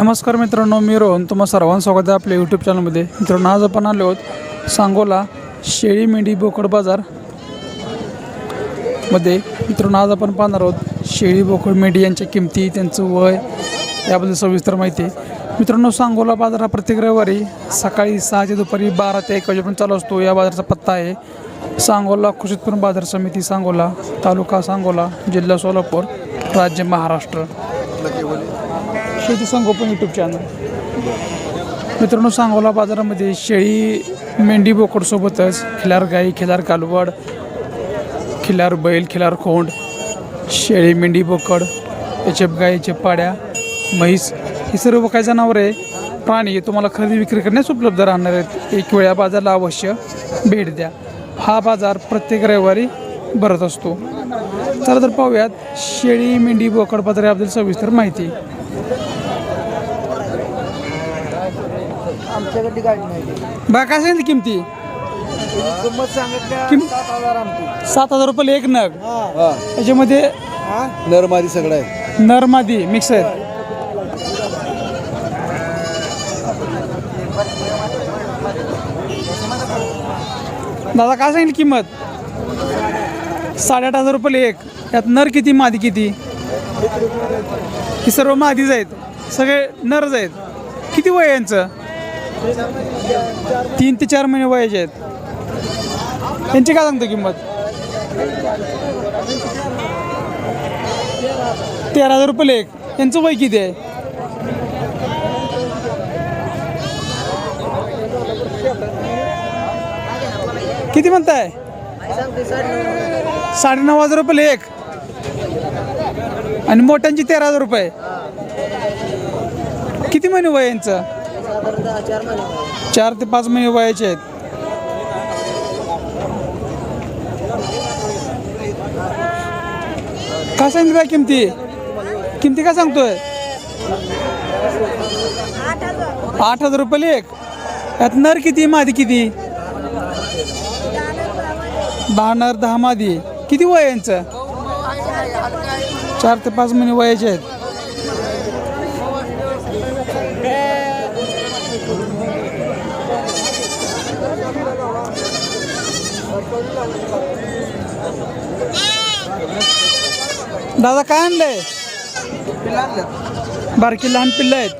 नमस्कार मित्रांनो मी रोहन. तुम्हा सर्वांचं स्वागत आहे आपल्या यूट्यूब चॅनलमध्ये मित्रांनो आज आपण आलो आहोत सांगोला शेळी मेंढी बोकड बाजारमध्ये. मित्रांनो आज आपण पाहणार आहोत शेळी बोकड मेंढी यांच्या किमती त्यांचं वय याबद्दल सविस्तर माहिती. मित्रांनो सांगोला बाजार हा प्रत्येक रविवारी सकाळी सहा ते दुपारी बारा ते एक वाजेपर्यंत चालू असतो. या बाजाराचा पत्ता आहे सांगोला कृषी उत्पन्न बाजार समिती सांगोला तालुका सांगोला जिल्हा सोलापूर राज्य महाराष्ट्र. शेती संगोपन यूट्यूब चॅनल मित्रांनो सांगोला बाजारामध्ये शेळी मेंढी बोकडसोबतच खिलार गाई खिलार कालवड खिलार बैल खिलार खोंड शेळी मेंढी बोकड याचे गाईचे पाड्या म्हैस ही सर्व काही जनावर आहे. प्राणी तुम्हाला खरेदी विक्री करण्यास उपलब्ध राहणार आहेत. एक वेळा बाजारला अवश्य भेट द्या. हा बाजार प्रत्येक रविवारी भरत असतो. चला तर पाहूयात शेळी मेंढी बोकड बाजार याबद्दल सविस्तर माहिती. आमच्याकडे गाडी नाही बा काय सांगितली किमती? किंमत सांगितल्या किम- सात हजार आमची. सात हजार रुपये एक नग. हा. त्याच्यामध्ये नरमादी सगळं आहे. नरमादी मिक्स आहेत दादा काय सांगितली किंमत? साडेआठ हजार रुपये एक. यात नर किती मादी किती? ही सर्व मादीच आहेत. सगळे नरच आहेत. किती वय आहे यांचं? तीन ते चार महिने वयाचे आहेत. त्यांची काय सांगतो किंमत? तेरा हजार रुपये एक यांचं वय किती आहे? किती म्हणताय? साडेनऊ हजार रुपये एक आणि मोठ्यांची तेरा हजार रुपये. किती महिने वय यांचं? चार ते पाच महिने वयाचे आहेत. काय सांगितलं काय किमती? किमती काय सांगतोय? आठ हजार रुपये एक यात नर किती मादी किती? दहा नर दहा मादी. किती वय यांचं? चार ते पाच महिने वयाचे आहेत. दादा काय आणलंय? बारकी लहान पिल्लं आहेत.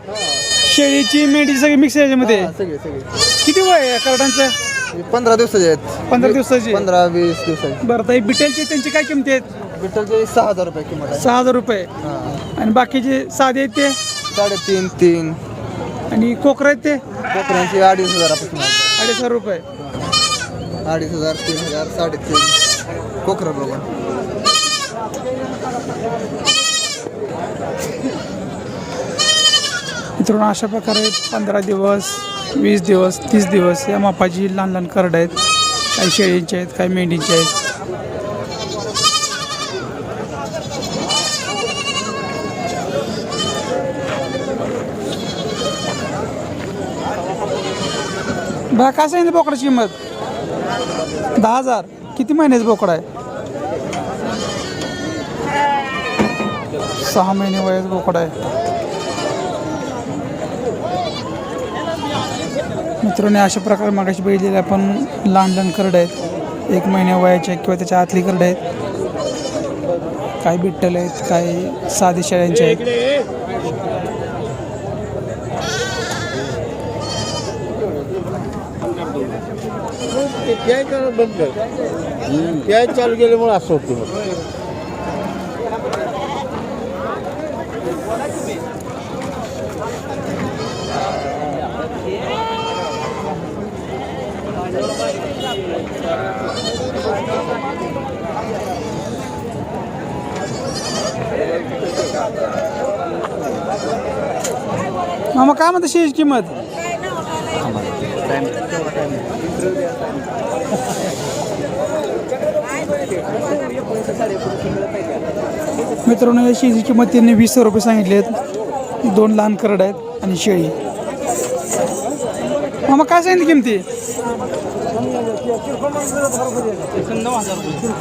शेळीची मेंढी सगळी मिक्स याच्यामध्ये. सगळे सगळे. किती वय आहे करडांचं? पंधरा दिवसाचे आहेत. पंधरा दिवसाची? पंधरा वीस दिवसाचे. बरं ताई बिटेलची त्यांची काय किंमती आहेत? बिठ्ठलचे सहा हजार रुपये किंमत आहे. सहा हजार रुपये. हा. आणि बाकीचे साधे आहेत ते? साडेतीन तीन. आणि कोकरं आहेत ते? कोकऱ्यांचे अडीच हजारापासून आहे. अडीच हजार रुपये. अडीच हजार तीन हजार साडेतीन. कोकरा बघा. मित्रांनो अशा प्रकारे पंधरा दिवस वीस दिवस तीस दिवस या मापाची लहान लहान करड आहेत. काही शेळींचे आहेत काही मेंढीचे आहेत. बा काय सांगितलं बोकडाची किंमत? दहा हजार. किती महिन्याचं बोकड आहे? सहा महिने वयाचं बोकड आहे. मित्रांनो अशा प्रकारे मागाशी बघितलेले आपण लहान लहान करड आहेत. एक महिन्या वयाचे किंवा त्याच्या आतली करड आहेत. काही बिट्टल आहेत काही साधे शेळ्यांचे आहेत. प्याय करणं बंद कर. प्याय चालू केल्यामुळे असं होतं मग. मामा काय म्हणते शेळीची किंमत? मित्रांनो या शेळीची किंमत त्यांनी वीस रुपये सांगितली आहेत दोन लहान करड आहेत आणि शेळी. मामा काय सांगितली किमती?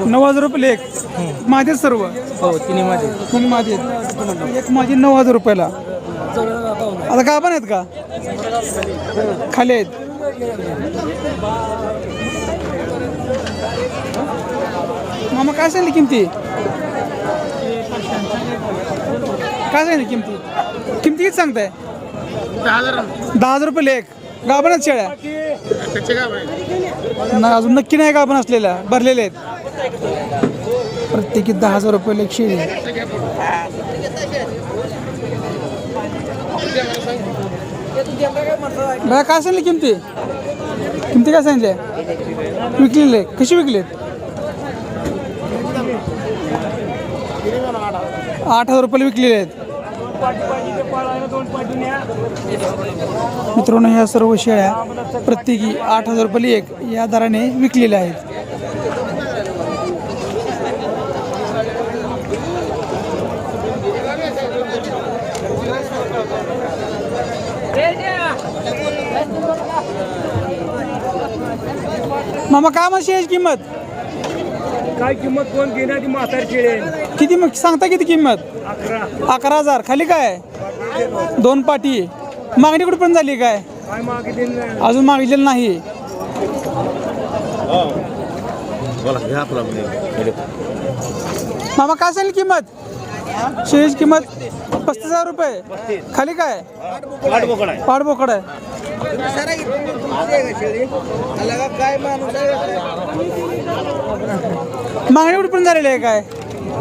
नऊ हजार रुपये एक माझे सर्व? हो तिन्ही मध्ये दोन्ही माझे आहेत. एक माझी नऊ हजार रुपयाला. आता का आपण आहेत का? खाली आहेत. मामा काय सांगली किमती? काय सांगितली किमती? किमती किती सांगताय? दहा हजार रुपये लेख. गाभण आहेत शेळ्या. ना अजून नक्की नाही गाभण असलेल्या भरलेले आहेत. प्रत्येकी दहा हजार रुपये लेख शेळी बघा काय सांगली किमती? किमती काय सांगितले? विकलेले. कशी विकलेत? आठ हजार रुपये विकलेले आहेत. मित्रांनो ह्या सर्व शेळ्या प्रत्येकी आठ हजार रुपये एक या दराने विकलेल्या आहेत. मामा काय म्हणशी याची किंमत? काय किंमत कोण घेणार ती म्हातार खेळेल किती मग सांगता किती किंमत? अकरा. अकरा हजार. खाली काय? दोन पाटी. मागणी कुठे पण झाली काय? काय मागितले नाही. अजून मागितलेलं नाही. बोला घ्या आपला मामा काय सांगली किंमत? शेळीची किंमत पस्तीस हजार रुपये. खाली काय? आहे पाड बोकड आहे. मागणी कुठपर्यंत झालेली आहे काय?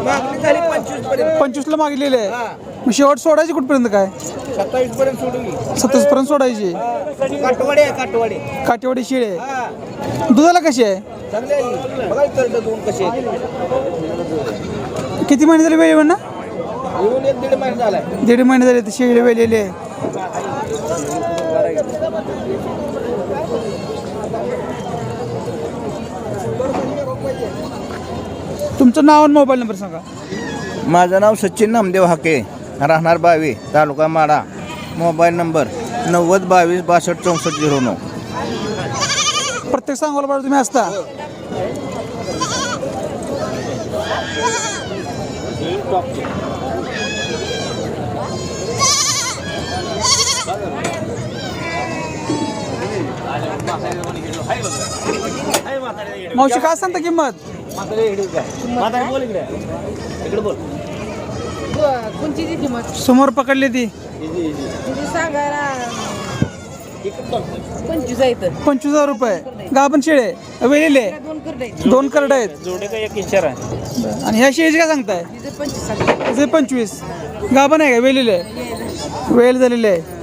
मागणी झाली पंचवीसपर्यंत पंचवीसला मागितलेली आहे. मग शेवट सोडायची कुठपर्यंत काय? सत्तावीस पर्यंत सोडून घे. सत्तावीस पर्यंत सोडायची. काटवाडी आहे काटवाडी काटेवाडी शिळे हा दुधाला कशी आहे? चांगले आहे. बघा इकडचं दोन कसे आहेत. किती महिने झाले वेळ ना? येऊन एक दीड महिना झालाय. दीड महिने झाले ते शेळी वेलेले. आहे तुमचं नाव आणि मोबाईल नंबर सांगा. माझं नाव सचिन नामदेव हाके राहणार बावी तालुका माडा मोबाईल नंबर नव्वद बावीस बासष्ट चौसष्ट झिरो नऊ. प्रत्येक सांगोला बाजू तुम्ही असता. मावशी काय सांगता किंमत? कोणची ती किंमत समोर पकडली ती. तुझी सांगायला पंचवीस आहे इथं पंचवीस हजार रुपये. गाभण शेळे. वेलेले दोन करडे दोन करड आहेत. जोडे का एक इंचर आहे आणि ह्या शेळीची काय सांगताय? पंचवीस सांगा पंचवीस. गाभण आहे का? वेलेले वेल झालेले आहे.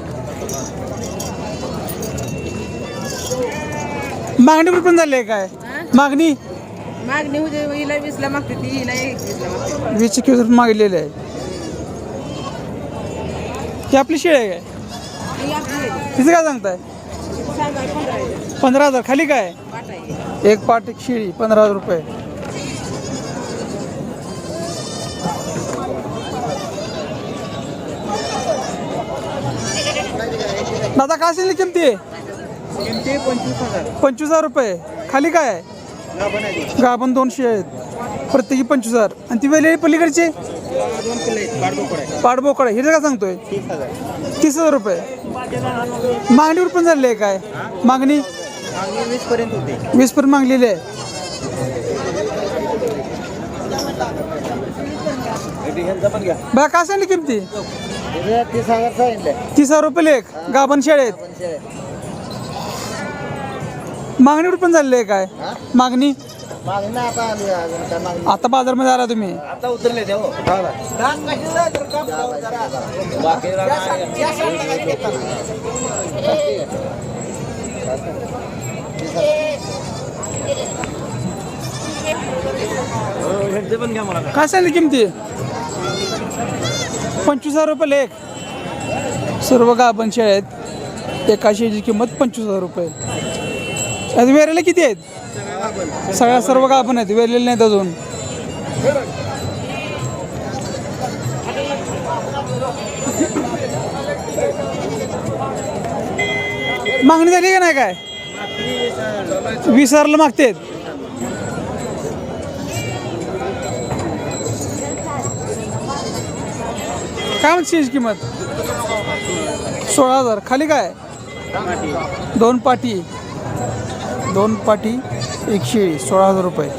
मागणी कुठपर्यंत झाली आहे काय? मागणी? मागणी हिला वीसला मागते ती हिला एकवीसला मागते. वीस मागलेले आहे. ही आपली शेळी आहे काय? ही आपली आहे. तिचं काय सांगताय? पंधरा आहे. पंधरा हजार. खाली काय? पाट आहे. एक पाट एक शेळी पंधरा हजार रुपये. दादा काय असेल किमती? किमती पंचवीस हजार. पंचवीस हजार रुपये. खाली काय आहे? गाभण दोनशे आहेत. प्रत्येकी पंचवीस हजार. आणि ती वेळेली पलीकडचे? दोन किलो आहेत. बाडबोकड आहे. पाडबोकड हिरं काय सांगतोय. तीस हजार. तीस हजार रुपये. मागणीवर पण झालेली आहे काय? मागणी? मागणी वीस पर्यंत होते. वीस पर्यंत मागलेली आहे. बघा काय सांगली किमती? तीस हजार सांगितले तीस हजार रुपये लेख. गाभण शाळेत मागणीवर पण झालेली आहे काय? मागणी? मागणी आता आली अजून काय मागणी? आता बाजारमध्ये आला तुम्ही? आता उतरले ते हो. काय सांगली किमती? पंचवीस हजार रुपये लेख. सर्व गाभण आहेत. एका शेळीची किंमत पंचवीस हजार रुपये. आज वेरेला किती आहेत? सगळ्या सर्व गाभण आहेत वेरलेले नाहीत अजून. मागणी झाली का नाही काय? विसरलं मागतेत. काय म्हणते किंमत? सोळा हजार. खाली काय? दोन पाटी. दोन पाटी एकशे सोळा हजार रुपये.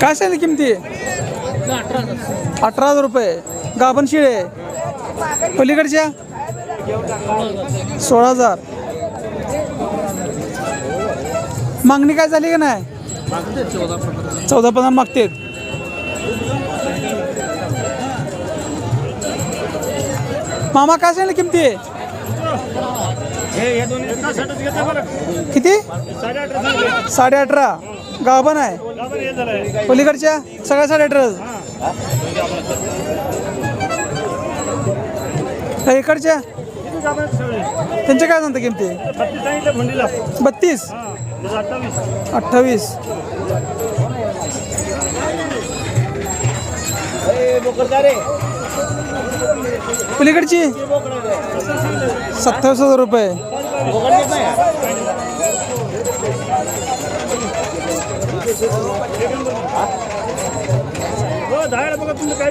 काय सांगितली किमती? अठरा हजार रुपये. गाभण शिळे. पलीकडच्या? सोळा हजार. मागणी काय झाली का नाही? चौदा पंधरा मागतेत. मामा काय सांगितलं किमती? किती? साडे अठरा गाभण आहे. पलीकडच्या सगळ्या साडे अठरा इकडच्या? त्यांच्या काय सांगता किमती? बत्तीस अठ्ठावीस. पलीकडची? सत्तावीस हजार रुपये. हो काय